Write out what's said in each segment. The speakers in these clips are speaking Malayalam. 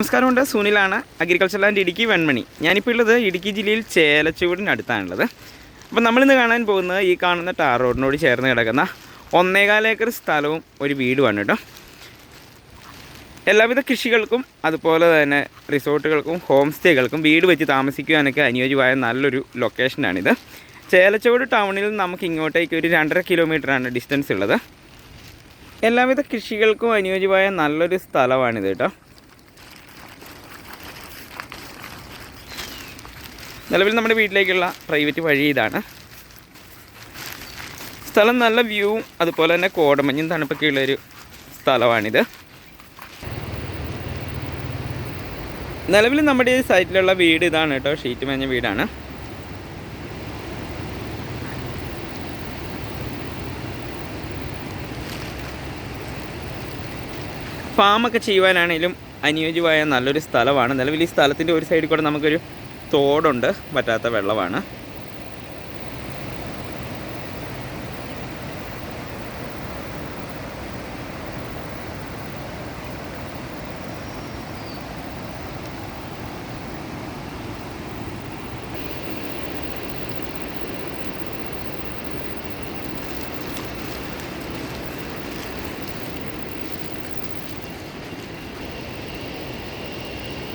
നമസ്കാരമുണ്ട്. സുനിലാണ് അഗ്രികൾച്ചർ ലാൻഡ് ഇടുക്കി വെൺമണി. ഞാനിപ്പോൾ ഉള്ളത് ഇടുക്കി ജില്ലയിൽ ചേലച്ചുവടിനടുത്താണുള്ളത് അപ്പോൾ നമ്മളിന്ന് കാണാൻ പോകുന്നത് ഈ കാണുന്ന ടാർ റോഡിനോട് ചേർന്ന് കിടക്കുന്ന ഒന്നേകാൽ ഏക്കർ സ്ഥലവും ഒരു വീടുമാണ് കേട്ടോ. എല്ലാവിധ കൃഷികൾക്കും അതുപോലെ തന്നെ റിസോർട്ടുകൾക്കും ഹോം സ്റ്റേകൾക്കും വീട് വെച്ച് താമസിക്കുവാനൊക്കെ അനുയോജ്യമായ നല്ലൊരു ലൊക്കേഷനാണിത്. ചേലച്ചുവട് ടൗണിൽ നിന്ന് നമുക്ക് ഇങ്ങോട്ടേക്ക് ഒരു രണ്ടര കിലോമീറ്ററാണ് ഡിസ്റ്റൻസ് ഉള്ളത്. എല്ലാവിധ കൃഷികൾക്കും അനുയോജ്യമായ നല്ലൊരു സ്ഥലമാണിത് കേട്ടോ. നിലവിൽ നമ്മുടെ വീട്ടിലേക്കുള്ള പ്രൈവറ്റ് വഴി ഇതാണ്. സ്ഥലം നല്ല വ്യൂവും അതുപോലെ തന്നെ കോടമഞ്ഞും തണുപ്പൊക്കെ ഉള്ളൊരു സ്ഥലമാണിത്. നിലവിൽ നമ്മുടെ ഈ സൈറ്റിലുള്ള വീട് ഇതാണ് കേട്ടോ ഷീറ്റ് മേഞ്ഞ വീടാണ്. ഫാമൊക്കെ ചെയ്യുവാനാണെങ്കിലും അനുയോജ്യമായ നല്ലൊരു സ്ഥലമാണ്. നിലവിൽ ഈ സ്ഥലത്തിന്റെ ഒരു സൈഡിൽ കൂടെ നമുക്കൊരു തോടുണ്ട് പറ്റാത്ത വെള്ളമാണ്.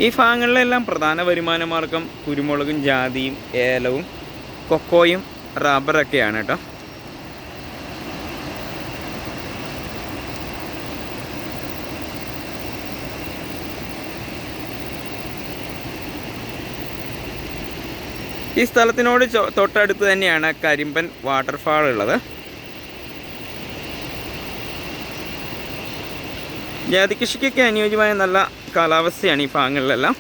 ഈ ഭാഗങ്ങളിലെല്ലാം പ്രധാന വരുമാന മാർഗം കുരുമുളകും ജാതിയും ഏലവും കൊക്കോയും റബ്ബറൊക്കെയാണ് കേട്ടോ. ഈ സ്ഥലത്തിനോട് തൊട്ടടുത്ത് തന്നെയാണ് കരിമ്പൻ വാട്ടർഫാൾ ഉള്ളത്. ജാതി കൃഷിക്കൊക്കെ അനുയോജ്യമായ നല്ല കാലാവസ്ഥയാണ് ഈ ഭാഗങ്ങളിലെല്ലാം.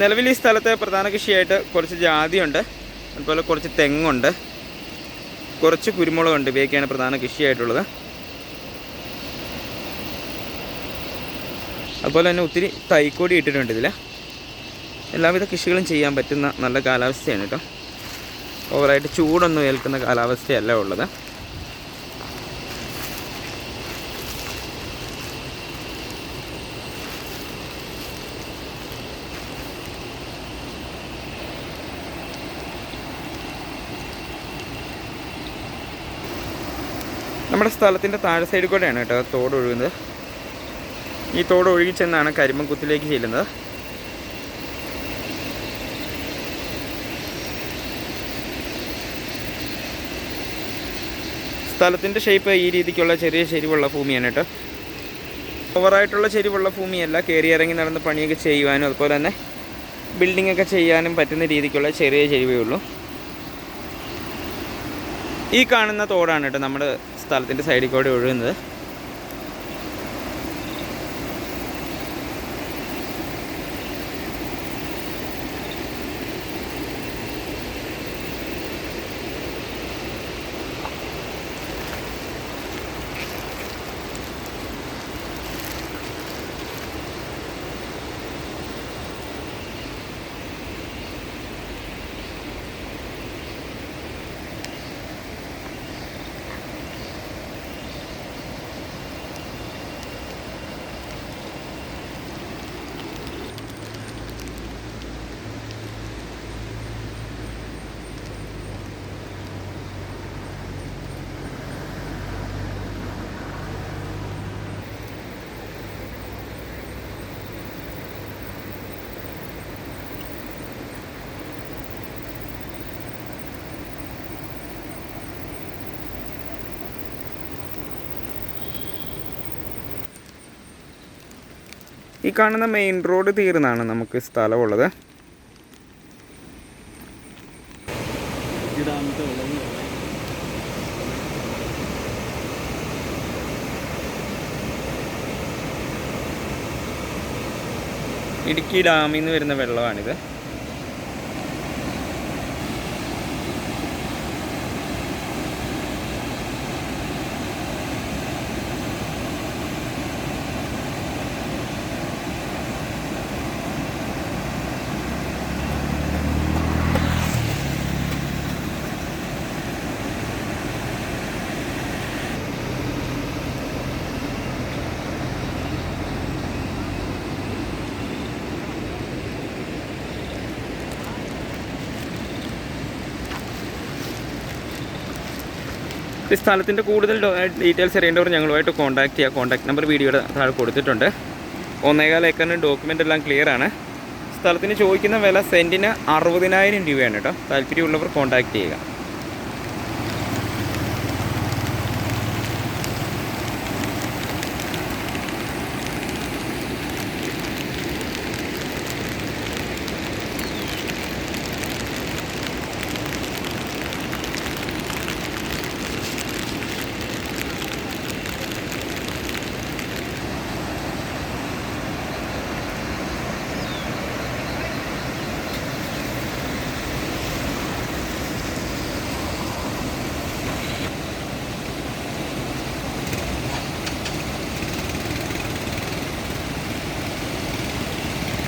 നിലവിൽ ഈ സ്ഥലത്തെ പ്രധാന കൃഷിയായിട്ട് കുറച്ച് ജാതിയുണ്ട് അതുപോലെ കുറച്ച് തെങ്ങുണ്ട് കുറച്ച് കുരുമുളകുണ്ട് ഇവയൊക്കെയാണ് പ്രധാന കൃഷിയായിട്ടുള്ളത്. അതുപോലെ തന്നെ ഒത്തിരി തൈക്കോടി ഇട്ടിട്ടുണ്ട് ഇതിൽ എല്ലാവിധ കൃഷികളും ചെയ്യാൻ പറ്റുന്ന നല്ല കാലാവസ്ഥയാണ് കേട്ടോ ഓവറായിട്ട് ചൂടൊന്നും ഏൽക്കുന്ന കാലാവസ്ഥയല്ല ഉള്ളത്. നമ്മുടെ സ്ഥലത്തിന്റെ താഴെ സൈഡിൽ കൂടെയാണ് കേട്ടോ തോട് ഒഴുകുന്നത് ഈ തോട് ഒഴുകി ചെന്നാണ് കരിമ്പൻകുത്തിലേക്ക് ചെല്ലുന്നത്. സ്ഥലത്തിന്റെ ഷേപ്പ് ഈ രീതിക്കുള്ള ചെറിയ ചെരിവുള്ള ഭൂമിയാണ് കേട്ടോ. ഓവറായിട്ടുള്ള ചെരിവുള്ള ഭൂമിയല്ല. കയറി ഇറങ്ങി നടന്ന് പണിയൊക്കെ ചെയ്യുവാനും അതുപോലെ തന്നെ ബിൽഡിംഗ് ഒക്കെ ചെയ്യാനും പറ്റുന്ന രീതിക്കുള്ള ചെറിയ ചെരിവേ ഉള്ളൂ. ഈ കാണുന്ന തോടാണ് കേട്ടോ നമ്മുടെ സ്ഥലത്തിന്റെ സൈഡിൽ കൂടെ ഒഴുകുന്നത്. ഈ കാണുന്ന മെയിൻ റോഡ് തീർന്നാണ് നമുക്ക് സ്ഥലമുള്ളത്. ഇടുക്കി ഡാമിൽ നിന്ന് വരുന്ന വെള്ളമാണിത്. ഈ സ്ഥലത്തിന്റെ കൂടുതൽ ഡീറ്റെയിൽസ് അറിയേണ്ടവർ ഞങ്ങളുമായിട്ട് കോൺടാക്ട് ചെയ്യുക കോൺടാക്ട് നമ്പർ വീഡിയോയുടെ താഴെ കൊടുത്തിട്ടുണ്ട്. ഒന്നേകാൽ ഏക്കറിന് ഡോക്യുമെന്റ് എല്ലാം ക്ലിയർ ആണ്. സ്ഥലത്തിന് ചോദിക്കുന്ന വില സെന്റിന് അറുപതിനായിരം രൂപയാണ് കേട്ടോ. താല്പര്യമുള്ളവർ കോൺടാക്ട് ചെയ്യുക.